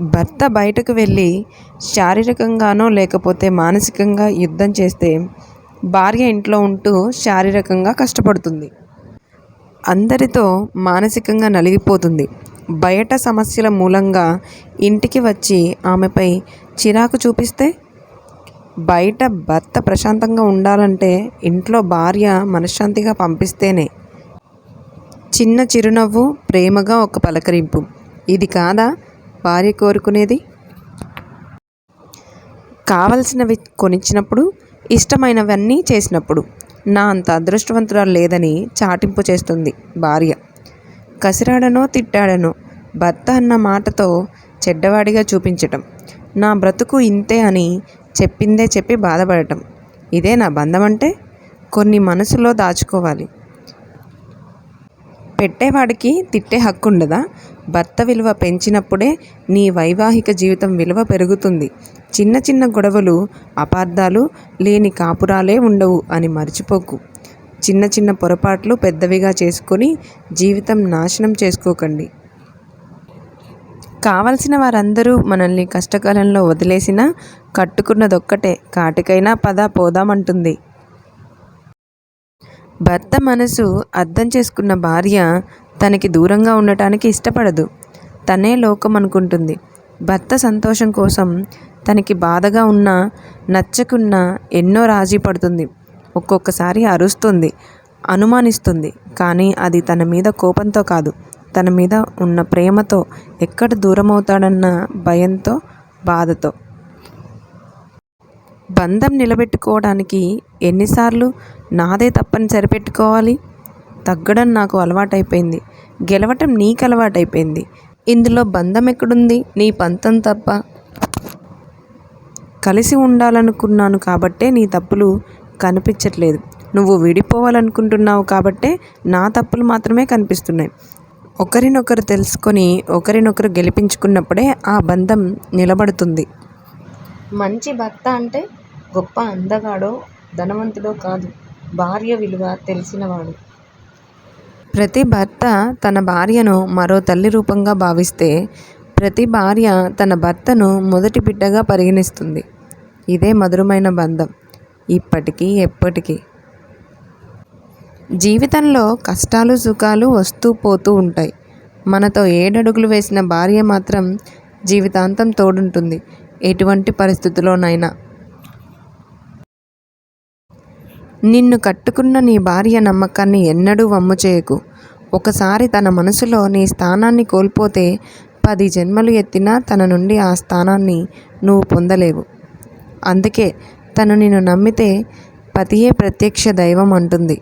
భర్త బయటకు వెళ్ళి శారీరకంగానో లేకపోతే మానసికంగా యుద్ధం చేస్తే భార్య ఇంట్లో ఉంటూ శారీరకంగా కష్టపడుతుంది. అందరితో మానసికంగా నలిగిపోతుంది. బయట సమస్యల మూలంగా ఇంటికి వచ్చి ఆమెపై చిరాకు చూపిస్తే బయట భర్త ప్రశాంతంగా ఉండాలంటే ఇంట్లో భార్య మనశ్శాంతిగా పంపిస్తేనే. చిన్న చిరునవ్వు ప్రేమగా ఒక పలకరింపు. ఇది కాదా? భార్య కోరుకునేది? కావలసినవి కొనిచ్చినప్పుడు ఇష్టమైనవన్నీ చేసినప్పుడు. నా అంత అదృష్టవంతురాలు లేదని చాటింపు చేస్తుంది భార్య. కసిరాడనో తిట్టాడనో భర్త అన్న మాటతో చెడ్డవాడిగా చూపించటం. నా బ్రతుకు ఇంతే అని చెప్పిందే చెప్పి బాధపడటం. ఇదే నా బంధం అంటే కొన్ని మనసులో దాచుకోవాలి. పెట్టేవాడికి తిట్టే హక్కు ఉండదా భర్త విలువ పెంచినప్పుడే నీ వైవాహిక జీవితం విలువ పెరుగుతుంది. చిన్న చిన్న గొడవలు అపార్థాలు లేని కాపురాలే ఉండవు అని మర్చిపోకు. చిన్న చిన్న పొరపాట్లు పెద్దవిగా చేసుకొని జీవితం నాశనం చేసుకోకండి. కావలసిన వారందరూ మనల్ని కష్టకాలంలో వదిలేసినా కట్టుకున్నదొక్కటే. కాటికైనా పద పోదామంటుంది. భర్త మనసు అర్థం చేసుకున్న భార్య తనకి దూరంగా ఉండటానికి ఇష్టపడదు. తనే లోకం అనుకుంటుంది. భర్త సంతోషం కోసం తనకి బాధగా ఉన్నా నచ్చకున్నా ఎన్నో రాజీ పడుతుంది. ఒక్కొక్కసారి అరుస్తుంది అనుమానిస్తుంది. కానీ అది తన మీద కోపంతో కాదు. తన మీద ఉన్న ప్రేమతో ఎక్కడ దూరం అవుతాడన్న భయంతో బాధతో. బంధం నిలబెట్టుకోవడానికి ఎన్నిసార్లు నాదే తప్పని సరిపెట్టుకోవాలి? తగ్గడం నాకు అలవాటైపోయింది. గెలవటం నీకు అలవాటైపోయింది ఇందులో బంధం ఎక్కడుంది నీ పంతం తప్ప. కలిసి ఉండాలనుకున్నాను కాబట్టే నీ తప్పులు కనిపించట్లేదు. నువ్వు విడిపోవాలనుకుంటున్నావు కాబట్టే నా తప్పులు మాత్రమే కనిపిస్తున్నాయి. ఒకరినొకరు తెలుసుకొని ఒకరినొకరు గెలిపించుకున్నప్పుడే ఆ బంధం నిలబడుతుంది. మంచి భర్త అంటే గొప్ప అందగాడో ధనవంతుడో కాదు భార్య విలువ తెలిసినవాడు. ప్రతి భర్త తన భార్యను మరో తల్లి రూపంగా భావిస్తే ప్రతి భార్య తన భర్తను మొదటి బిడ్డగా పరిగణిస్తుంది. ఇదే మధురమైన బంధం. ఇప్పటికీ ఎప్పటికీ. జీవితంలో కష్టాలు సుఖాలు వస్తూ పోతూ ఉంటాయి. మనతో ఏడడుగులు వేసిన భార్య మాత్రం జీవితాంతం తోడుంటుంది. ఎటువంటి పరిస్థితిలోనైనా నిన్ను కట్టుకున్న నీ భార్య నమ్మకాన్ని ఎన్నడూ వమ్ము చేయకు. ఒకసారి తన మనసులో నీ స్థానాన్ని కోల్పోతే పది జన్మలు ఎత్తినా తన నుండి ఆ స్థానాన్ని నువ్వు పొందలేవు. అందుకే తను నిన్ను నమ్మితే పతియే ప్రత్యక్ష దైవం అంటుంది.